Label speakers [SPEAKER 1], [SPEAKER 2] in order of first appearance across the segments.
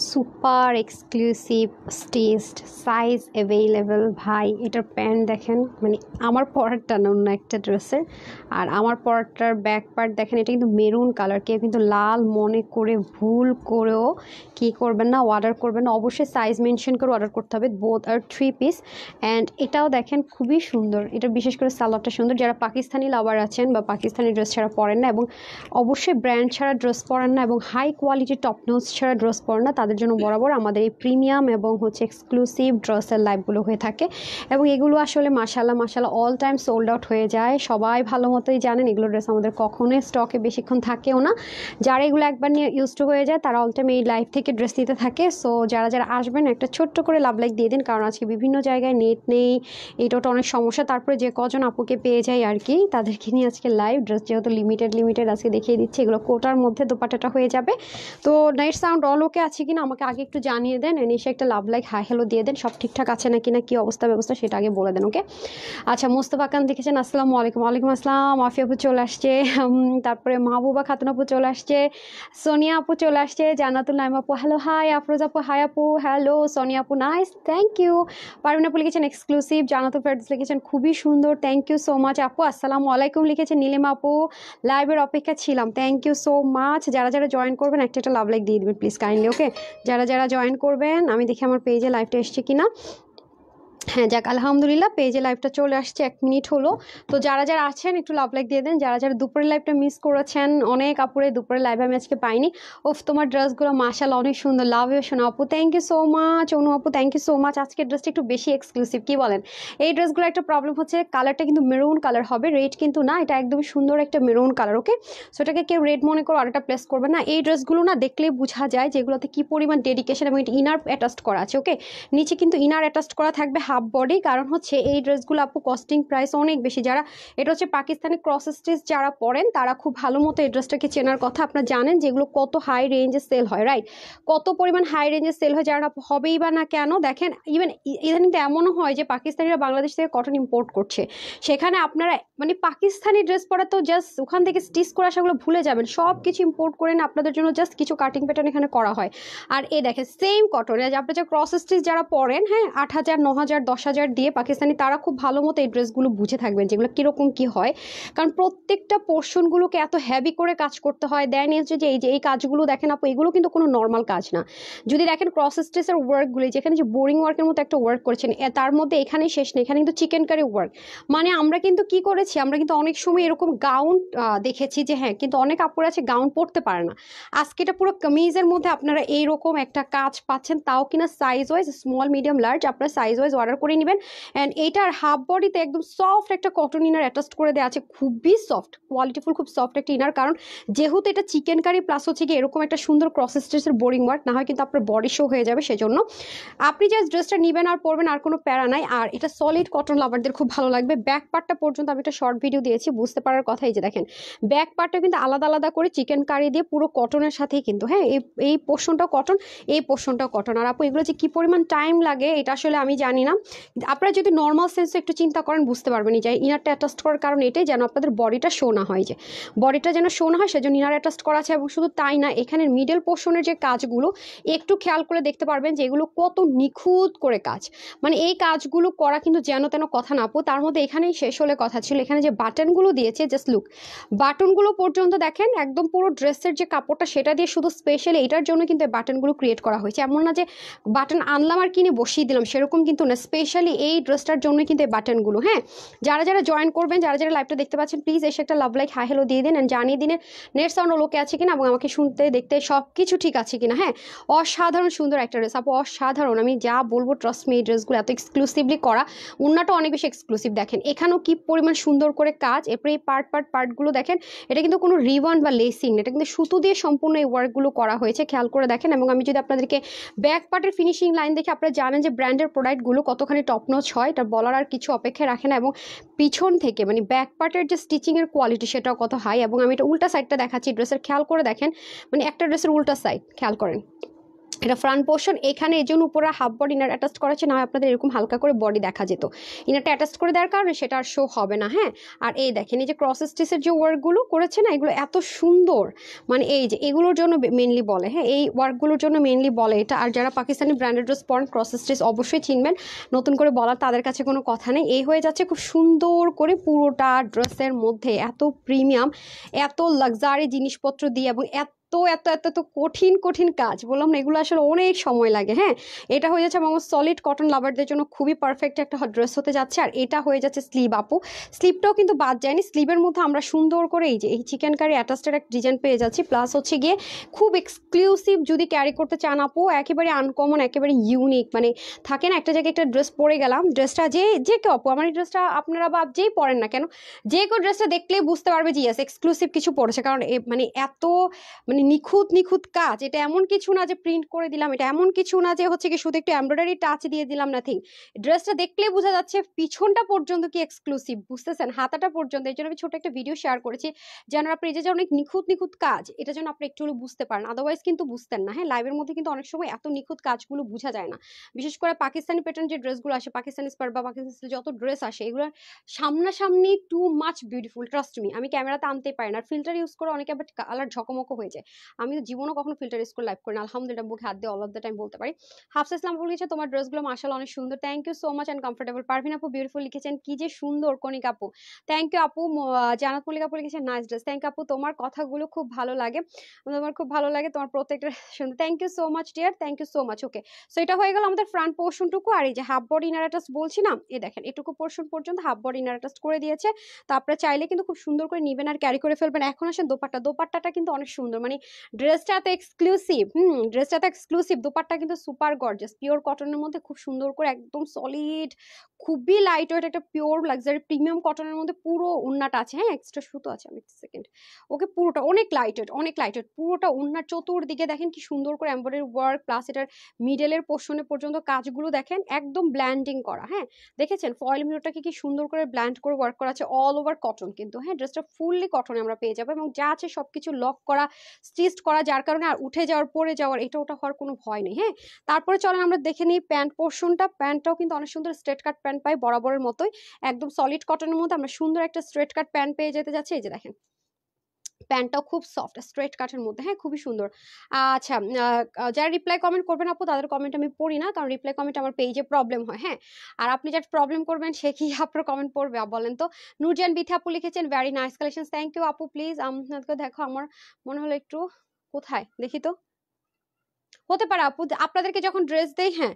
[SPEAKER 1] Super exclusive স্টেস্ট size available ভাই, এটার প্যান্ট দেখেন মানে আমার পরারটা না, অন্য একটা ড্রেসের। আর আমার পরারটার ব্যাক পার্ট দেখেন, এটা কিন্তু মেরুন কালার কেউ কিন্তু লাল মনে করে ভুল করেও কি করবেন না অর্ডার করবেন না। অবশ্যই সাইজ মেনশন করে অর্ডার করতে হবে বোথ আর থ্রি পিস অ্যান্ড এটাও দেখেন, খুবই সুন্দর। এটা বিশেষ করে সালোয়ারটা সুন্দর। যারা পাকিস্তানি লাভার আছেন বা পাকিস্তানি ড্রেস ছাড়া পরেন না, এবং অবশ্যই ব্র্যান্ড ছাড়া ড্রেস পরেন না, এবং হাই কোয়ালিটির টপ নোজ ছাড়া ড্রেস পরেন না তাদের জন্য বরাবর আমাদের এই প্রিমিয়াম এবং হচ্ছে এক্সক্লুসিভ ড্রেসের লাইভগুলো হয়ে থাকে। এবং এগুলো আসলে মাসাল্লাহ মাসাল্লাহ অল টাইম সোল্ড আউট হয়ে যায়। সবাই ভালো মতোই জানেন এগুলো ড্রেস আমাদের কখনোই স্টকে বেশিক্ষণ থাকেও না। যারা এগুলো একবার নিয়ে ইউজ টু হয়ে যায়, তারা অল টাইম এই লাইভ থেকে ড্রেস নিতে থাকে। সো যারা যারা আসবেন, একটা ছোট্ট করে লাভ লাইক দিয়ে দিন। কারণ আজকে বিভিন্ন জায়গায় নেট নেই এইটা অনেক সমস্যা। তারপরে যে কজন আপুকে পেয়ে যায় আর কি, তাদেরকে নিয়ে আজকে লাইভ ড্রেস যেহেতু লিমিটেড লিমিটেড আজকে দেখিয়ে দিচ্ছি। এগুলো কোটার মধ্যে দোপাটাটা হয়ে যাবে। তো নেট সাউন্ড অল ওকে আছে কিনা আমাকে আগে একটু জানিয়ে দেন এসে একটা লাভ লাইক হাই হ্যালো দিয়ে দেন, সব ঠিকঠাক আছে নাকি, না কি অবস্থা, ব্যবস্থা সেটা আগে বলে দেন ওকে আচ্ছা মোস্তফা খান দেখেছেন, আসসালামু আলাইকুম, ওয়ালাইকুম আসসালাম, আফি আপু চলে আসছে তারপরে মাহবুবা খাতুন আপু চলে আসছে, সোনিয়া আপু চলে আসছে, জান্নাতুল নাইম আপু হ্যালো হাই আফরোজ আপু হাই আপু হ্যালো সোনিয়া আপু নাইস থ্যাংক ইউ পারভিন আপু লিখেছেন এক্সক্লুসিভ জানাতুল ফেরদৌস লিখেছেন, খুবই সুন্দর থ্যাংক ইউ সো মাচ আপু, আসসালামু আলাইকুম লিখেছেন, নীলিমা আপু লাইভের অপেক্ষা ছিলাম থ্যাংক ইউ সো মাচ যারা যারা জয়েন করবেন, একটা একটা লাভ লাইক দিয়ে দেবেন প্লিজ কাইন্ডলি ওকে যারা যারা জয়েন করবেন আমি দেখি আমার পেজে লাইভটা এসছে কিনা। হ্যাঁ যাক, আলহামদুলিল্লাহ পেজে লাইভটা চলে আসছে, এক মিনিট হলো। তো যারা যারা আছেন, একটু লাভ লাইক দিয়ে দেন, যারা যারা দুপুরের লাইভটা মিস করেছেন, অনেক আপুরে দুপুরের লাইভ আমি আজকে পাইনি। ওফ, তোমার ড্রেসগুলো মাশাল অনেক সুন্দর লাভ ইউ শোনো আপু thank you so much Anu আপু থ্যাংক ইউ সো মাচ আজকের ড্রেসটা একটু বেশি এক্সক্লুসিভ কি বলেন? এই ড্রেসগুলো একটা প্রবলেম হচ্ছে কালারটা কিন্তু মেরুন কালার হবে রেড কিন্তু না, এটা একদমই সুন্দর একটা মেরুন কালার ওকে সো এটাকে কেউ রেড মনে করো আরেকটা প্লেস করবে না। এই ড্রেসগুলো না দেখলে বোঝা যায় যেগুলোতে কি পরিমাণ ডেডিকেশন এবং ইনার অ্যাটাচড করা আছে ওকে নিচে কিন্তু ইনার অ্যাটাচড করা থাকবে হাফ বডি কারণ হচ্ছে এই ড্রেসগুলো আপু কস্টিং প্রাইস অনেক বেশি। যারা, এটা হচ্ছে পাকিস্তানি ক্রস স্টিচ যারা পরেন, তারা খুব ভালো মতো এই ড্রেসটাকে চেনার কথা আপনারা জানেন, যেগুলো কত হাই রেঞ্জে সেল হয় রাইট কত পরিমাণ হাই রেঞ্জে সেল হয়, যারা হবেই বা না কেন, দেখেন ইভেন ইদানিং তো এমনও হয় যে পাকিস্তানিরা বাংলাদেশ থেকে কটন ইম্পোর্ট করছে। সেখানে আপনারা মানে পাকিস্তানি ড্রেস পরা তো জাস্ট ওখান থেকে স্টিচ করে আসাগুলো ভুলে যাবেন। সব কিছু ইম্পোর্ট করে না, আপনাদের জন্য জাস্ট কিছু কাটিং প্যাটার্ন এখানে করা হয়। আর এ দেখেন সেম কটন আপনার যে ক্রস স্টিচ যারা পরেন হ্যাঁ আট হাজার, ন হাজার দশ হাজার দিয়ে পাকিস্তানি তারা খুব ভালো মতো এই ড্রেসগুলো বুঝে থাকবেন যেগুলো কীরকম কী হয়। কারণ প্রত্যেকটা পোর্শনগুলোকে এত হ্যাভি করে কাজ করতে হয় দেন হচ্ছে যে এই যে এই কাজগুলো দেখেন আপু, এগুলো কিন্তু কোনো নর্মাল কাজ না। যদি দেখেন ক্রস স্ট্রেসের ওয়ার্কগুলি যেখানে যে বোরিং ওয়ার্কের মতো একটা ওয়ার্ক করেছেন তার মধ্যে এখানেই শেষ নেই, এখানে কিন্তু চিকেন কারি ওয়ার্ক মানে আমরা কিন্তু কি করেছি, আমরা কিন্তু অনেক সময় এরকম গাউন দেখেছি যে হ্যাঁ কিন্তু অনেক আপুর আছে গাউন পরতে পারে না। আজকে এটা পুরো কামিজের মধ্যে আপনারা এইরকম একটা কাজ পাচ্ছেন, তাও কিনা size wise small medium large আপনারা সাইজ ওয়াইজ অর্ডার করে নেবেন। অ্যান্ড এইটার হাফ বডিতে একদম সফট একটা কটন ইনার অ্যাটাস্ট করে দেওয়া আছে। খুবই সফট কোয়ালিটিফুল খুব সফট একটা ইনার কারণ যেহেতু এটা চিকেন কারি প্লাস হচ্ছে কি এরকম একটা সুন্দর ক্রস স্ট্রেসের বোরিং ওয়ার্ক না হয় কিন্তু আপনার বডি শো হয়ে যাবে সেজন্য। আপনি যে ড্রেসটা নেবেন আর পরবেন, আর কোনো প্যারা নাই। আর এটা সলিড কটন লাভারদের খুব ভালো লাগবে। ব্যাক পার্টটা পর্যন্ত আমি একটা শর্ট ভিডিও দিয়েছি, বুঝতে পারার কথাই যে দেখেন। ব্যাক পার্টটা কিন্তু আলাদা আলাদা করে চিকেন কারি দিয়ে পুরো কটনের সাথেই কিন্তু হ্যাঁ এই এই পোর্শনটাও কটন এই পোর্শনটাও কটন আর আপু, এগুলো যে কী পরিমাণ টাইম লাগে, এটা আসলে আমি জানি না। আপনারা যদি নর্মাল সেন্সে একটু চিন্তা করেন, বুঝতে পারবেন যে ইনারটা অ্যাটাস্ট করার কারণ এটাই যেন আপনাদের বডিটা শো না হয়। যে বডিটা যেন শো না হয়, সেজন্য ইনার অ্যাটাস্ট করা আছে এবং শুধু তাই না, এখানের মিডল পোর্শনের যে কাজগুলো, একটু খেয়াল করে দেখতে পারবেন যে এগুলো কত নিখুঁত করে কাজ। মানে এই কাজগুলো করা কিন্তু যেন তেন কথা না, আপু। তার মধ্যে এখানেই শেষ হলে কথা ছিল। এখানে যে বাটনগুলো দিয়েছে জাস্ট লুক বাটনগুলো পর্যন্ত দেখেন, একদম পুরো ড্রেসের যে কাপড়টা, সেটা দিয়ে শুধু স্পেশালি এটার জন্য কিন্তু বাটনগুলো ক্রিয়েট করা হয়েছে। এমন না যে বাটন আনলাম আর কিনে বসিয়ে দিলাম, সেরকম কিন্তু না স্পেশালি এই ড্রেসটার জন্য কিন্তু এই বাটনগুলো হ্যাঁ? যারা যারা জয়েন করবেন, যারা যারা লাইভটা দেখতে পাচ্ছেন প্লিজ এসে একটা লাভ লাইক হাই হ্যালো দিয়ে দিন জানিয়ে দিনের নেট সাউন্ড লোকে আছে কিনা এবং আমাকে শুনতে, দেখতে সব কিছু ঠিক আছে কিনা হ্যাঁ? অসাধারণ সুন্দর একটা ড্রেস আপু, অসাধারণ। আমি যা বলব ট্রাস্ট মি এই ড্রেসগুলো এত এক্সক্লুসিভলি করা অন্যটা অনেক বেশি এক্সক্লুসিভ দেখেন। এখানেও কি পরিমাণ সুন্দর করে কাজ, এরপরে এই পার্ট পার্ট পার্টগুলো দেখেন, এটা কিন্তু কোনো রিবন বা লেসিং এটা কিন্তু সুতো দিয়ে সম্পূর্ণ এই ওয়ার্কগুলো করা হয়েছে, খেয়াল করে দেখেন। এবং আমি যদি আপনাদেরকে ব্যাক পার্টের ফিনিশিং লাইন দেখে আপনারা জানেন যে ব্র্যান্ডের প্রোডাক্টগুলো কতখানি টপ নচ হয়, এটা বলার আর কিছু অপেক্ষা রাখে না। এবং পিছন থেকে মানে ব্যাক পার্টের যে স্টিচিংয়ের কোয়ালিটি সেটাও কত হাই এবং আমি এটা উল্টা সাইডটা দেখাচ্ছি ড্রেসের খেয়াল করে দেখেন মানে একটা ড্রেসের উল্টা সাইড খেয়াল করেন। এটা ফ্রন্ট পোর্শন এখানে এই জন্য উপরে হাফ বডি ইনার অ্যাটাচ করা আছে, না আপনাদের এরকম হালকা করে বডি দেখা যেত। ইনারটা অ্যাটাচ করে দেওয়ার কারণে সেটা আর শো হবে না হ্যাঁ? আর এই দেখেন, এই যে ক্রস স্টিচের যে ওয়ার্কগুলো করেছে না, এগুলো এত সুন্দর। মানে এই যে, এগুলোর জন্য মেনলি বলে হ্যাঁ? এই ওয়ার্কগুলোর জন্য মেনলি বলে এটা। আর যারা পাকিস্তানি ব্র্যান্ডেড ড্রেস পরেন ক্রস স্টিচ অবশ্যই চিনবেন। নতুন করে বলার তাদের কাছে কোনো কথা নেই। এই হয়ে যাচ্ছে খুব সুন্দর করে পুরোটা ড্রেসের মধ্যে এত প্রিমিয়াম এত লাক্সারি জিনিসপত্র দিয়ে এবং এত এত এত এত এত কঠিন কঠিন কাজ। বললাম না, এগুলো আসলে অনেক সময় লাগে হ্যাঁ? এটা হয়ে যাচ্ছে আমার সলিড কটন লাভারদের জন্য খুবই পারফেক্ট একটা ড্রেস হতে যাচ্ছে, আর এটা হয়ে যাচ্ছে স্লিভ আপু। স্লিভটাও কিন্তু বাদ যায়নি স্লিভের মধ্যে আমরা সুন্দর করে এই যে, এই চিকেন কারি অ্যাটাস্টের একটা ডিজাইন পেয়ে যাচ্ছি প্লাস হচ্ছে গিয়ে খুব এক্সক্লুসিভ যদি ক্যারি করতে চান আপু, একেবারে আনকমন একেবারে ইউনিক মানে থাকে না, একটা জায়গায় একটা ড্রেস পরে গেলাম ড্রেসটা যে যে কেউ আপু, আমার এই ড্রেসটা আপনারা বা যেই পরেন না কেন, যে কেউ ড্রেসটা দেখলেই বুঝতে পারবে যে ইয়াস এক্সক্লুসিভ কিছু পড়েছে কারণ মানে এত মানে নিখুঁত নিখুঁত কাজ। এটা এমন কিছু না যে প্রিন্ট করে দিলাম, এটা এমন কিছু না যে হচ্ছে কি শুধু একটু এমব্রয়ডারি টাচ দিয়ে দিলাম নাথিং ড্রেসটা দেখলেই বোঝা যাচ্ছে পিছনটা পর্যন্ত কি এক্সক্লুসিভ বুঝতেছেন? হাতাটা পর্যন্ত। এই জন্য আমি ছোট একটা ভিডিও শেয়ার করেছি, যেন আপনি যে অনেক নিখুঁত নিখুঁত কাজ, এটা যেন আপনি একটু বুঝতে পারেন। আদারওয়াইজ কিন্তু বুঝতেন না হ্যাঁ? লাইভের মধ্যে কিন্তু অনেক সময় এত নিখুঁত কাজগুলো বোঝা যায় না। বিশেষ করে পাকিস্তানি প্যাটার্ন যে ড্রেসগুলো আসে পাকিস্তানি স্পার বা পাকিস্তানি যত ড্রেস আসে, এগুলো সামনাসামনি too much beautiful trust me আমি ক্যামেরাতে আনতেই পারি না, আর ফিল্টার ইউজ করে অনেকে আবার কালার ঝকমকো হয়ে যায়। আমি তো জীবনও কখনো ফিল্টার করে লাইভ করি না। আলহামদুলিল্লাহ বুকে হাত দিয়ে অল অফ দ্য টাইম বলতে পারি। হাফসা ইসলাম লিখেছে তোমার ড্রেসগুলো মাসাল অনেক সুন্দর। Thank you so much and comfortable Parvin আপু বিউটিফুল লিখেছেন, কি যে সুন্দর কনিক আপু। থ্যাংক ইউ আপু জানাত মল্লিক আপু লিখেছেন নাইস ড্রেস থ্যাংক আপু, তোমার কথাগুলো খুব ভালো লাগে। তোমার খুব ভালো লাগে, তোমার প্রত্যেকটা সুন্দর। Thank you so much dear thank you so much okay so এটা হয়ে গেল আমাদের ফ্রন্ট পোর্শনটুকু আর এই যে হাফ বডি ইনার অ্যাটাচ বলছি না এই দেখেন, এটুকু পোর্শন পর্যন্ত হাফ বডি ইনার অ্যাটাচ করে দিয়েছে। তো আপনারা চাইলে কিন্তু খুব সুন্দর করে নিবেন আর ক্যারি করে ফেলবেন। এখন আসেন দোপাট্টা। দোপাট্টাটা কিন্তু অনেক সুন্দর। মানে ড্রেসটা এত এক্সক্লুসিভ হুম ড্রেসটা এত এক্সক্লুসিভ দোপাট্টা কিন্তু সুপার গর্জাস পিওর কটনের মধ্যে খুব সুন্দর করে একদম সলিড খুবই লাইট ওয়েট একটা পিওর লাক্সারি প্রিমিয়াম কটনের মধ্যে পুরো উন্নাটা আছে হ্যাঁ এক্সট্রা সুতো আছে, আমি সেকেন্ড ওকে পুরোটা, অনেক লাইট ওয়েট অনেক লাইট ওয়েট পুরোটা উন্নার চতুর্দিকে দেখেন কি সুন্দর করে এম্বয়ডারি ওয়ার্ক প্লাস এটার মিডলের পোর্শনে পর্যন্ত কাজগুলো দেখেন একদম ব্ল্যান্ডিং করা হ্যাঁ দেখেছেন? ফয়েল মিরোটাকে কি সুন্দর করে ব্ল্যান্ড করে ওয়ার্ক করা আছে অল ওভার কটন কিন্তু হ্যাঁ ড্রেসটা ফুললি কটনে আমরা পেয়ে যাব এবং যা আছে সবকিছু লক করা স্টিচড করা, যার কারণে আর উঠে যাওয়ার পরে যাওয়ার, এটা ওটা হওয়ার কোনো ভয় নেই হ্যাঁ? তারপরে চলেন আমরা দেখে নিই প্যান্ট পোর্শনটা প্যান্টটাও কিন্তু অনেক সুন্দর স্ট্রেট কাট প্যান্ট পাই, বরাবরের মতোই। একদম সলিড কটনের মধ্যে আমরা সুন্দর একটা স্ট্রেট কাট প্যান্ট পেয়ে যেতে যাচ্ছি। এই যে দেখেন। প্যান্টটাও খুব সফট স্ট্রেট কাটের মধ্যে হ্যাঁ খুবই সুন্দর। আচ্ছা যারা রিপ্লাই কমেন্ট করবেন আপু, তাদের কমেন্ট আমি পড়ি না, কারণ রিপ্লাই কমেন্ট আমার পেজে প্রবলেম হয় হ্যাঁ। আর আপনি যার প্রবলেম করবেন, সে কি আপনার কমেন্ট পড়বে বলেন তো। নুরজান বিথি আপু লিখেছেন very nice collection thank you আপু প্লিজ আপনাকে দেখো, আমার মনে হলো একটু, কোথায়? দেখি তো। হতে পারে আপু আপনাদেরকে যখন ড্রেস দেই হ্যাঁ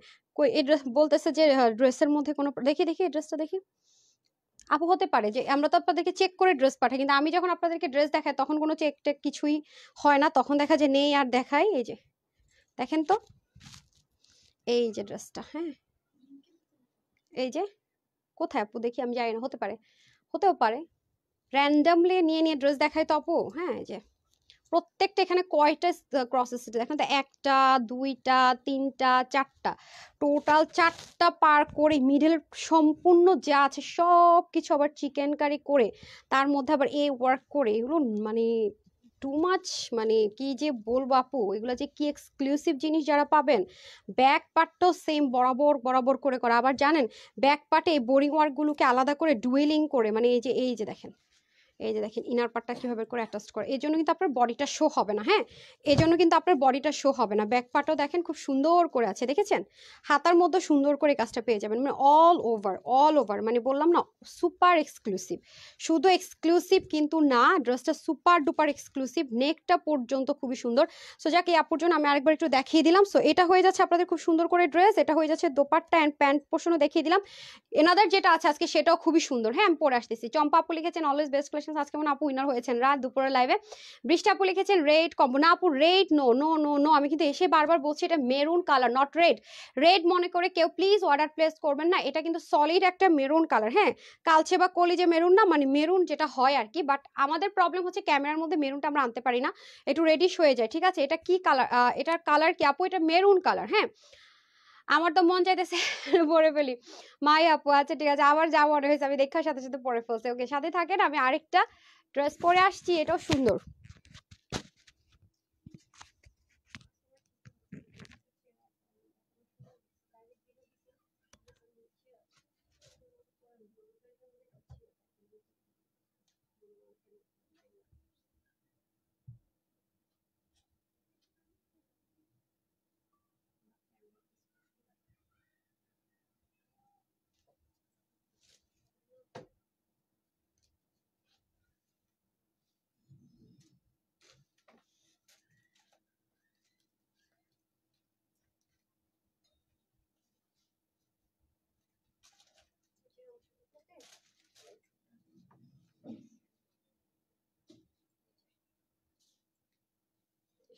[SPEAKER 1] এই ড্রেস বলতেছে যে ড্রেসের মধ্যে কোনো, দেখি দেখি, এই ড্রেসটা দেখি। আপু হতে পারে যে, আমরা তো আপনাদেরকে চেক করে ড্রেস পাঠাই, কিন্তু আমি যখন আপনাদেরকে ড্রেস দেখাই, তখন কোনো চেক টেক কিছুই হয় না। তখন দেখা যে নেই আর দেখাই, এই যে, দেখেন তো, এই যে ড্রেসটা হ্যাঁ। এই যে, কোথায় আপু? দেখি, আমি জানি না, হতে পারে, হতেও পারে। র্যান্ডামলি নিয়ে নিয়ে ড্রেস দেখায় তো আপু হ্যাঁ এই যে। প্রত্যেকটা এখানে কয়টা ক্রসেস দেখেন তো, একটা, দুইটা, তিনটা, চারটা। টোটাল চারটা পার করে মিডল সম্পূর্ণ যা আছে সব কিছু আবার চিকেন কারি করে, তার মধ্যে আবার এ ওয়ার্ক করে, এগুলো মানে টু মাচ মানে কি যে বলব আপু? এগুলো যে কি এক্সক্লুসিভ জিনিস যারা পাবেন ব্যাক পার্টটাও সেম বরাবর বরাবর করে করা। আবার জানেন ব্যাক পার্টে এই বোরিং ওয়ার্কগুলোকে আলাদা করে ডুয়েলিং করে মানে এই যে এই যে দেখেন। এই যে দেখেন ইনার পার্টটা কীভাবে করে অ্যাটাচ করে এই জন্য কিন্তু আপনার বডিটা শো হবে না হ্যাঁ? এই জন্য কিন্তু আপনার বডিটা শো হবে না। ব্যাক পার্টও দেখেন খুব সুন্দর করে আছে, দেখেছেন? হাতার মধ্যে সুন্দর করে কাজটা পেয়ে যাবেন মানে অল ওভার অল ওভার মানে বললাম না সুপার এক্সক্লুসিভ শুধু এক্সক্লুসিভ কিন্তু না ড্রেসটা সুপার ডুপার এক্সক্লুসিভ নেকটা পর্যন্ত খুবই সুন্দর। সো যাকে, এই আপুর জন্য আমি আরেকবার একটু দেখিয়ে দিলাম। সো এটা হয়ে যাচ্ছে আপনাদের খুব সুন্দর করে ড্রেস এটা হয়ে যাচ্ছে দোপাট্টা অ্যান্ড প্যান্ট পোর্শনও দেখিয়ে দিলাম। এনাদার যেটা আছে আজকে, সেটাও খুবই সুন্দর। হ্যাঁ আমি পরে আসতেছি। চম্পা আপু লিখেছেন অলওয়েজ বেস্ট কালেকশন আজকে মনে আপু উইনার হয়েছেন। রাত দুপুরের লাইভে বৃষ্টি আপু লিখেছেন রেড কম্বো না আপু red no no no no আমি কিন্তু এসে বারবার বলছি, এটা maroon colour not red red মনে করে কেউ প্লিজ অর্ডার প্লেস করবেন না, এটা কিন্তু সলিড একটা মেরুন কালার হ্যাঁ? কালচে বা কলি যে মেরুন না মানে মেরুন যেটা হয় আর কি বাট আমাদের প্রবলেম হচ্ছে ক্যামেরার মধ্যে মেরুনটা আমরা আনতে পারি না, একটু রেডিশ হয়ে যায়, ঠিক আছে? এটা কি কালার এটার কালার কি আপু? এটা মেরুন কালার হ্যাঁ? আমার তো মন চাইতেছে পরে ফেলি। মাই আপু আচ্ছা ঠিক আছে, আবার যা মনে হয়েছে আমি দেখার সাথে সাথে পরে ফেলছে। ওকে, সাথে থাকেন, আমি আরেকটা ড্রেস পরে আসছি, এটাও সুন্দর।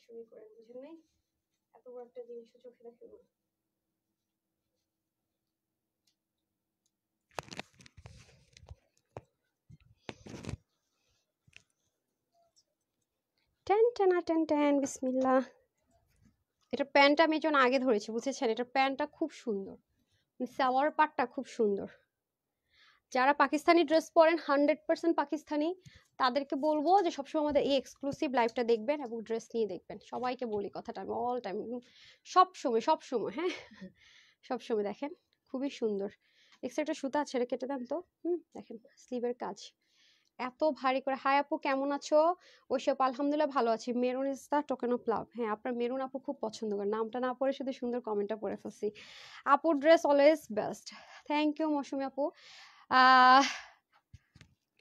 [SPEAKER 1] দুষ্টুমি করেন বুঝেন নাই? এত বড় একটা জিনিসও চোখে টেন টেন টেন টেন বিসমিল্লা এটা প্যান্টটা আমি জন আগে ধরেছি, বুঝেছেন? এটা প্যান্টটা খুব সুন্দর। সালোয়ার পাটটা খুব সুন্দর। যারা পাকিস্তানি ড্রেস পরেন হান্ড্রেড পার্সেন্ট পাকিস্তানি, তাদেরকে বলব যে সবসময় আমাদের এই এক্সক্লুসিভ লাইফটা দেখবেন এবং ড্রেস নিয়ে দেখবেন। সবাইকে বলি কথাটা, আমি অল টাইম সব সময় সব সময় হ্যাঁ? সব সময় দেখেন, খুবই সুন্দর। এক্সট্রা সুতা ছেড়ে কেটে দেন তো। হুম, দেখেন স্লিভের কাজ। এত ভারী করে, হাই আপু কেমন আছো? ওই ওইসব আলহামদুলিল্লাহ ভালো আছি। Maroon is the token of love হ্যাঁ আপনার মেরুন আপু খুব পছন্দ করে। নামটা না পড়ে শুধু সুন্দর কমেন্টটা পড়ে ফেলছি। আপুর dress always best thank you Mousumi আপু। 啊、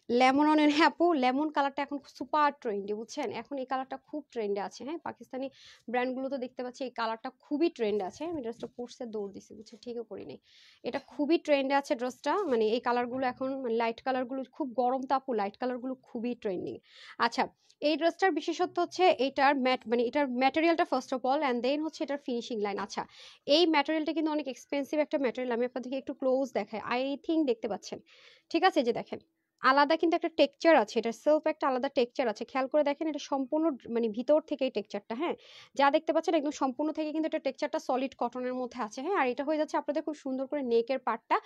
[SPEAKER 1] লেমন অনেন হ্যাঁ আপু, লেমন কালারটা এখন সুপার ট্রেন্ডি, বুঝছেন? এখন এই কালারটা খুব ট্রেন্ডে আছে হ্যাঁ? পাকিস্তানি ব্র্যান্ডগুলো তো দেখতে পাচ্ছি এই কালারটা খুবই ট্রেন্ডে আছে, আমি ড্রেসটা পরশে দৌড় দিছি, বুঝছে? ঠিকও করিনি। এটা খুবই ট্রেন্ডে আছে ড্রেসটা মানে এই কালারগুলো এখন মানে লাইট কালারগুলো খুব গরম তো আপু, লাইট কালারগুলো খুবই ট্রেন্ডিং। আচ্ছা এই ড্রেসটার বিশেষত্ব হচ্ছে এটার ম্যাট মানে এটার ম্যাটেরিয়ালটা first of all and then হচ্ছে এটার ফিনিশিং লাইন আচ্ছা এই ম্যাটেরিয়ালটা কিন্তু অনেক এক্সপেন্সিভ একটা ম্যাটেরিয়াল, আমি আপনাদেরকে একটু ক্লোজ দেখাই আই থিঙ্ক দেখতে পাচ্ছেন, ঠিক আছে? যে দেখেন আলাদা কিন্তু একটা টেক্সচার আছে, এটা সেলফ একটা আলাদা টেক্সচার আছে। খেয়াল করে দেখেন এটা সম্পূর্ণ মানে ভিতর থেকে এই টেক্সচারটা হ্যাঁ? যা দেখতে পাচ্ছেন একদম সম্পূর্ণ থেকে কিন্তু এটা টেক্সচারটা সলিড কটনের মধ্যে আছে হ্যাঁ? আর এটা হয়ে যাচ্ছে আপনাদের খুব সুন্দর করে নেকের পার্টটা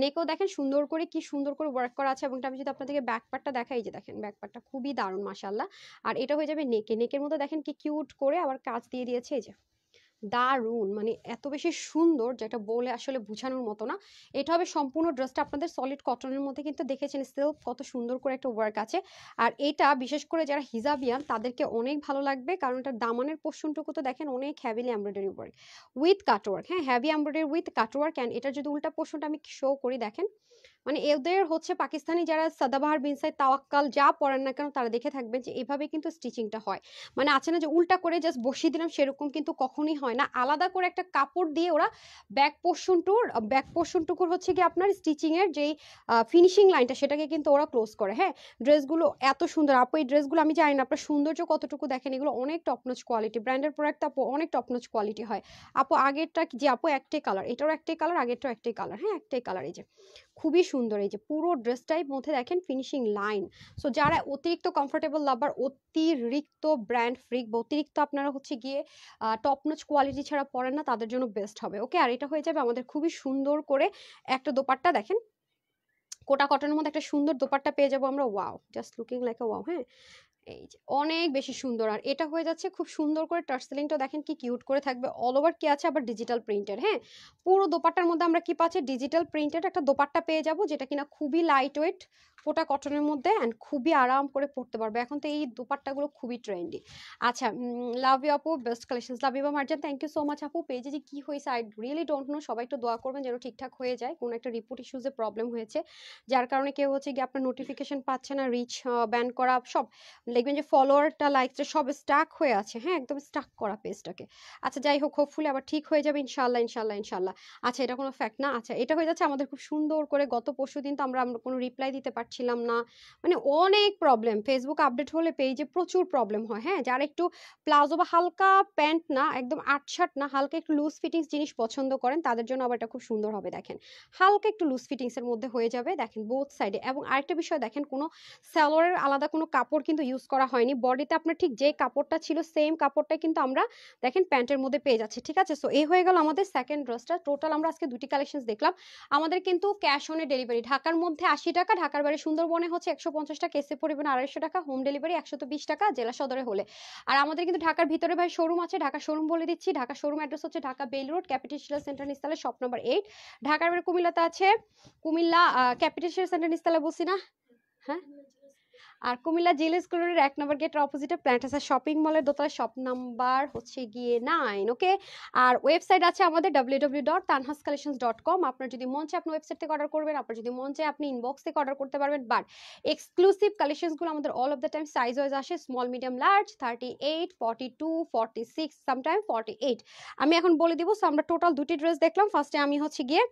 [SPEAKER 1] নেকও দেখেন সুন্দর করে কি সুন্দর করে ওয়ার্ক করা আছে এবং আমি যদি আপনাদেরকে ব্যাক পার্টটা দেখাই যে দেখেন ব্যাক পার্টটা খুবই দারুণ মাসাল্লাহ আর এটা হয়ে যাবে নেকে নেকের মধ্যে দেখেন কি কিউট করে আবার কাজ দিয়ে দিয়েছে, এই যে। দারুণ মানে এত বেশি সুন্দর যেটা বলে আসলে বোঝানোর মতো না। এটা হবে সম্পূর্ণ ড্রেসটা আপনাদের সলিড কটনের মধ্যে কিন্তু দেখেছেন সিল্ক কত সুন্দর করে একটা ওয়ার্ক আছে। আর এটা বিশেষ করে যারা হিজাবিয়ান, তাদেরকে অনেক ভালো লাগবে কারণ এটা দামানের পোর্শনটুকু তো দেখেন অনেক heavily embroidery work with cutwork হ্যাঁ heavy embroidery with cutwork and এটা যদি উল্টা পোর্শনটা আমি শো করি দেখেন মানে এদের হচ্ছে পাকিস্তানি যারা সাদাবাহার বিনসাই তাওয়াক্কাল যা পড়েন না কেন তারা দেখে থাকবেন যে এভাবে কিন্তু স্টিচিংটা হয়। মানে আছে না যে উল্টা করে জাস্ট বসিয়ে দিলাম সেরকম কিন্তু কখনোই হয় না। আলাদা করে একটা কাপড় দিয়ে ওরা ব্যাক পোর্শনটুর ব্যাক পোর্শনটুকুর হচ্ছে কি আপনার স্টিচিংয়ের যেই ফিনিশিং লাইনটা সেটাকে কিন্তু ওরা ক্লোজ করে। হ্যাঁ ড্রেসগুলো এত সুন্দর। আপু, এই ড্রেসগুলো আমি জানি না, আপনার সৌন্দর্য কতটুকু দেখেন? এগুলো অনেক টপনচ কোয়ালিটি ব্র্যান্ডের প্রোডাক্ট আপু, অনেক টপনচ কোয়ালিটি হয়। আপু, আগেরটা যে আপু, একটাই কালার এটারও একটাই কালার আগেরটাও একটাই কালার হ্যাঁ একটাই কালার এই যে। খুবই সুন্দর। এই যে পুরো ড্রেসটাই মধ্যে দেখেন ফিনিশিং লাইন সো যারা অতিরিক্ত কমফোর্টেবল লাভার অতিরিক্ত ব্র্যান্ড ফ্রিক বা অতিরিক্ত আপনারা হচ্ছে গিয়ে টপনচ কোয়ালিটি ছাড়া পড়েন না, তাদের জন্য বেস্ট হবে। ওকে আর এটা হয়ে যাবে আমাদের খুবই সুন্দর করে একটা দোপাট্টা দেখেন। কোটা কটনের মধ্যে একটা সুন্দর দোপাট্টা পেয়ে যাব আমরা। Wow just looking like a wow হ্যাঁ? এই যে, অনেক বেশি সুন্দর। আর এটা হয়ে যাচ্ছে খুব সুন্দর করে টার্সেলিংটা দেখেন কি কিউট করে থাকবে অল ওভার কি আছে আবার ডিজিটাল প্রিন্টের হ্যাঁ? পুরো দোপাট্টার মধ্যে আমরা কি পাচ্ছি? ডিজিটাল প্রিন্টেড একটা দোপাট্টা পেয়ে যাব যেটা কিনা খুবই লাইট ওয়েট কোটা কটনের মধ্যে অ্যান্ড খুবই আরাম করে পড়তে পারবে। এখন তো এই দোপাট্টাগুলো খুবই ট্রেন্ডি আচ্ছা লাভ ইউ আপু best collection love you Marjan thank you so much আপু। পেজে যে কী হয়েছে আই রিয়েলি ডোন্ট নো সবাই একটু দোয়া করবেন যেন ঠিকঠাক হয়ে যায়। কোনো একটা রিপোর্ট ইস্যুজে প্রবলেম হয়েছে। যার কারণে কেউ হচ্ছে গিয়ে আপনার নোটিফিকেশন পাচ্ছে না রিচ ব্যান করা, সব। দেখবেন যে ফলোয়ারটা লাইকটা সব স্টাক হয়ে আছে হ্যাঁ? একদম স্টাক করা পেজটাকে আচ্ছা যাই হোক হোপফুলি আবার ঠিক হয়ে যাবে, ইনশাল্লাহ ইনশাল্লাহ ইনশাল্লাহ। আচ্ছা এটা কোনো ফ্যাক্ট না? আচ্ছা এটা হয়ে যাচ্ছে আমাদের খুব সুন্দর করে গত পরশু দিন তো আমরা আমরা কোনো রিপ্লাই দিতে পারছিলাম না। মানে অনেক প্রবলেম ফেসবুক আপডেট হলে পেজে প্রচুর প্রবলেম হয় হ্যাঁ? যারা একটু প্লাজো বা হালকা প্যান্ট না, একদম আটশার্ট না, হালকা একটু লুজ ফিটিংস জিনিস পছন্দ করেন, তাদের জন্য আবার এটা খুব সুন্দর হবে, দেখেন। হালকা একটু লুজ ফিটিংসের মধ্যে হয়ে যাবে, দেখেন বোথ সাইডে এবং আরেকটা বিষয়, দেখেন, কোনো স্যালোয়ারের আলাদা কোনো কাপড় কিন্তু ইউজ করা হয়নি। বডিতে আপনার ঠিক যে কাপড়টা ছিল সেম কাপড়টাই কিন্তু আমরা দেখেন প্যান্টের মধ্যে পেয়ে যাচ্ছি, ঠিক আছে? সো এই হয়ে গেল আমাদের সেকেন্ড ড্রেসটা টোটাল আমরা আজকে দুটি কালেকশন দেখলাম। আমাদের কিন্তু ক্যাশ অনে ডেলিভারি ঢাকার মধ্যে আশি টাকা, ঢাকার বাইরে সুন্দরবনে হচ্ছে একশো পঞ্চাশ টাকা এসে পরিমাণ আড়াইশো টাকা হোম ডেলিভারি একশো বিশ টাকা, জেলা সদরে হলে। আর আমাদের কিন্তু ঢাকার ভিতরে ভাই শোরুম আছে, ঢাকা শোরুম বলে দিচ্ছি। ঢাকা শোরুম অ্যাড্রেস হচ্ছে Dhaka bell road, capital centre নিস্তালে shop number eight ঢাকার বাইরে কুমিল্লাতে আছে, কুমিল্লা ক্যাপিটাল সেন্টার নিস্তালে বলছি না? হ্যাঁ? আর কুমিল্লা জেল স্কুলের এক নম্বর গেটের অপোজিটে প্ল্যান্ট আছে শপিং মলের দোতলা শপ নাম্বার হচ্ছে গিয়ে নাইন ওকে আর ওয়েবসাইট আছে আমাদের W W dot Tanhas collection dot com আপনার যদি মন চায় আপনি ওয়েবসাইট থেকে অর্ডার করবেন, আপনার যদি মন চায় আপনি ইনবক্স থেকে অর্ডার করতে পারবেন বাট এক্সক্লুসিভ কালেকশনসগুলো আমাদের all of the time size wise আসে small medium large thirty eight forty two forty six sometime forty eight আমি এখন বলে দিব সো আমরা টোটাল দুটি ড্রেস দেখলাম। ফার্স্টে আমি হচ্ছে গিয়ে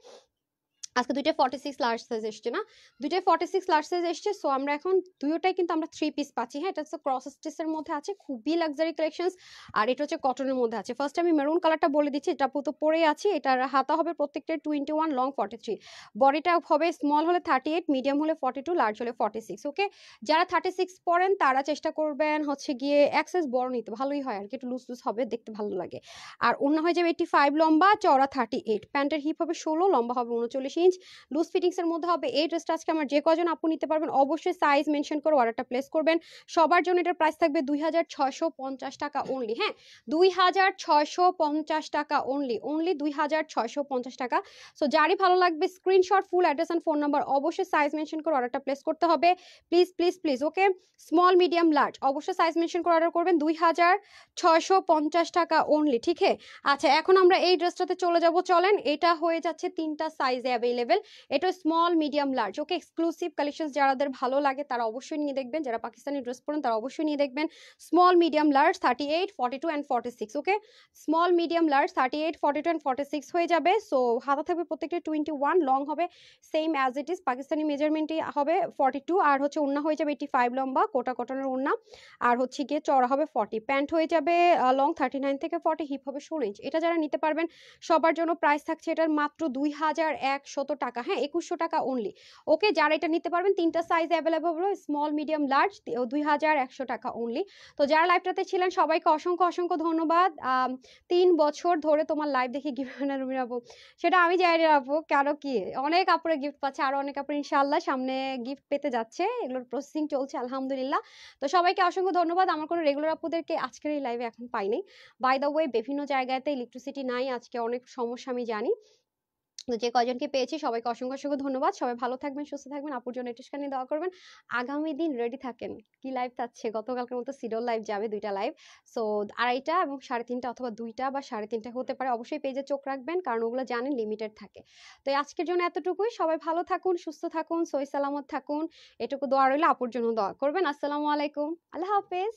[SPEAKER 1] আজকে দুইটা ফর্টি সিক্স লার্জ সাইজ এসছে না? দুইটাই ফর্টি সিক্স লার্জ সাইজ এসছে সো আমরা এখন দুইটাই কিন্তু আমরা থ্রি পিস পাচ্ছি। হ্যাঁ এটা হচ্ছে ক্রস স্টিচের মধ্যে আছে, খুবই লাক্সারি কালেকশনস আর এটা হচ্ছে কটনের মধ্যে আছে। ফার্স্ট আমি মেরুন কালারটা বলে দিচ্ছি, এটা পুতো পরে আছি, এটার হাতা হবে প্রত্যেকটা twenty one long forty three বডিটা হবে স্মল হলে থার্টি এইট মিডিয়াম হলে ফর্টি টু লার্জ হলে ফর্টি সিক্স ওকে যারা থার্টি সিক্স পরেন, তারা চেষ্টা করবেন হচ্ছে গিয়ে অ্যাক্সেস বড় নিতে। ভালোই হয় আর কি, একটু লুজ লুজ হবে, দেখতে ভালো লাগে। আর অন্য হয়ে যাবে এইটি ফাইভ লম্বা, চওড়া থার্টি এইট প্যান্টের হিপ হবে ষোলো, লম্বা হবে উনচল্লিশ। ইঞ্চ লুজ ফিটিংসের মধ্যে হবে, এই ড্রেসটা আজকে আমার যে কজন আপু নিতে পারবেন, অবশ্যই সাইজ মেনশন করে অর্ডারটা প্লেস করবেন। সবার জন্য এটার প্রাইস থাকবে দুই হাজার ছয়শো পঞ্চাশ টাকা অনলি হ্যাঁ? দুই হাজার ছয়শো পঞ্চাশ টাকা অনলি অনলি দুই হাজার ছয়শো পঞ্চাশ টাকা। সো যারই ভালো লাগবে screenshot full address and phone number অবশ্যই সাইজ মেনশন করে অর্ডারটা প্লেস করতে হবে। Please please please okay small medium large অবশ্যই সাইজ মেনশন করে অর্ডার করবেন, দুই হাজার ছয়শো পঞ্চাশ টাকা অনলি ঠিক আছে আচ্ছা এখন আমরা এই ড্রেসটাতে চলে যাব, চলেন, এটা হয়ে যাচ্ছে তিনটা সাইজ অ্যাভেলেবেল এটা small medium large okay exclusive collection যাদের ভালো লাগে, তারা অবশ্যই নিয়ে দেখবেন। যারা পাকিস্তানি ড্রেস পরেন, তারা অবশ্যই নিয়ে দেখবেন। Small medium large thirty eight forty two and forty six okay small medium large thirty eight forty two and forty six হয়ে যাবে। সো হাতা থাকবে প্রত্যেকটা টোয়েন্টি ওয়ান লং হবে। Same as it is Pakistani মেজারমেন্টই হবে ফর্টি টু আর হচ্ছে ওন্না হয়ে যাবে এইটি ফাইভ লম্বা, কোটা কটনের ওন্না আর হচ্ছে গিয়ে চড়া হবে ফর্টি প্যান্ট হয়ে যাবে লং থার্টি নাইন থেকে ফর্টি হিপ হবে ষোলো ইঞ্চ এটা যারা নিতে পারবেন, সবার জন্য প্রাইস থাকছে এটার মাত্র দুই হাজার একশো একশত টাকা হ্যাঁ একুশশো টাকা অনলি ওকে, যারা এটা নিতে পারবেন, তিনটা size available small medium large দুই হাজার একশো টাকা অনলি তো যারা লাইভটাতে ছিলেন, সবাইকে অসংখ্য অসংখ্য ধন্যবাদ। তিন বছর ধরে তোমার লাইভ দেখে গিফট সেটা আমি জানি আপু, কেন কি? অনেক আপুরে গিফট পাচ্ছে, আরও অনেক আপুরে ইনশাল্লাহ সামনে গিফট পেতে যাচ্ছে। এগুলোর প্রসেসিং চলছে, আলহামদুলিল্লাহ। তো সবাইকে অসংখ্য ধন্যবাদ। আমার কোনো রেগুলার আপুদেরকে আজকের এই লাইভে এখন পাইনি। বাই দ্য ওয়ে বিভিন্ন জায়গাতে ইলেকট্রিসিটি নাই, আজকে অনেক সমস্যা আমি জানি। যে কজনকে পেয়েছি সবাইকে অসংখ্য অসংখ্য ধন্যবাদ। সবাই ভালো থাকবেন, সুস্থ থাকবেন, আপুর জন্য একটু নিয়ে দোয়া করবেন। আগামী দিন রেডি থাকেন। কি লাইভ থাকছে? গতকালকের মতো সিডল লাইভ যাবে দুইটা লাইভ সো আড়াইটা এবং সাড়ে তিনটা অথবা দুইটা বা সাড়ে তিনটা হতে পারে। অবশ্যই পেজে চোখ রাখবেন, কারণ ওগুলো জানেন লিমিটেড থাকে। তো আজকের জন্য এতটুকুই। সবাই ভালো থাকুন, সুস্থ থাকুন, সই সালামত থাকুন। এটুকু দোয়া রইলে, আপুর জন্য দোয়া করবেন। আসসালামু আলাইকুম। আল্লাহ হাফেজ।